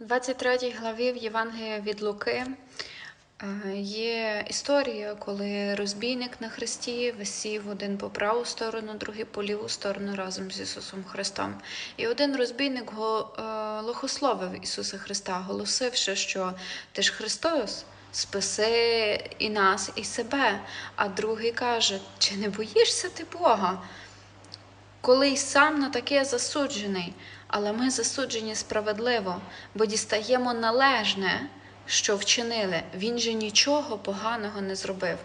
У 23 главі в Євангелії від Луки е, є історія, коли розбійник на хресті висів один по праву сторону, другий по ліву сторону разом з Ісусом Христом. І один розбійник е, лохословив Ісуса Христа, голосивши, що ти ж Христос. Спаси і нас, і себе. А другий каже: чи не боїшся ти Бога? коли й сам на таке засуджений, але ми засуджені справедливо, бо дістаємо належне, що вчинили. Він же нічого поганого не зробив.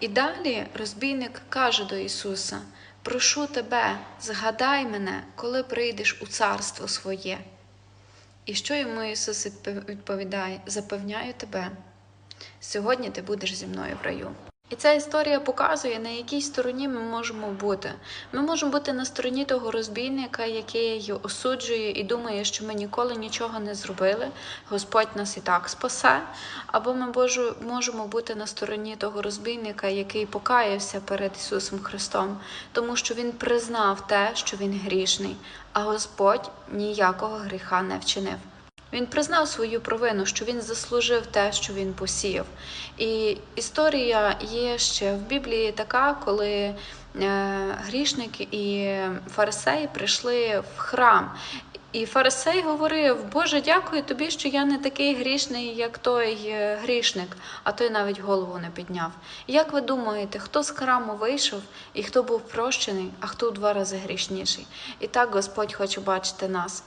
І далі розбійник каже до Ісуса: Прошу тебе, згадай мене, коли прийдеш у царство своє. І що йому Ісус відповідає? Запевняю тебе, сьогодні ти будеш зі мною в раю. І ця історія показує, на якій стороні ми можемо бути. Ми можемо бути на стороні того розбійника, який осуджує і думає, що ми ніколи нічого не зробили, Господь нас і так спасе. Або ми можемо бути на стороні того розбійника, який покаявся перед Ісусом Христом, тому що Він признав те, що Він грішний, а Господь ніякого гріха не вчинив. Він признав свою провину, що він заслужив те, що він посіяв. І історія є ще в Біблії така, коли е, грішник і фарисеї прийшли в храм. І фарисей говорив: Боже, дякую тобі, що я не такий грішний, як той е, грішник, а той навіть голову не підняв. Як ви думаєте, хто з храму вийшов і хто був прощений, а хто в два рази грішніший? І так Господь хоче бачити нас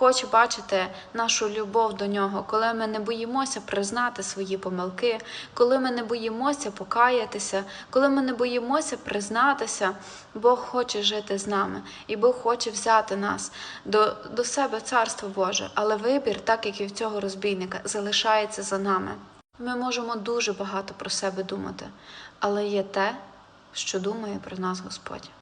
хоче бачити нашу любов до нього, коли ми не боїмося признати свої помилки, коли ми не боїмося покаятися, коли ми не боїмося признатися, Бог хоче жити з нами, і Бог хоче взяти нас до, до себе Царство Боже. Але вибір, так як і в цього розбійника, залишається за нами. Ми можемо дуже багато про себе думати, але є те, що думає про нас Господь.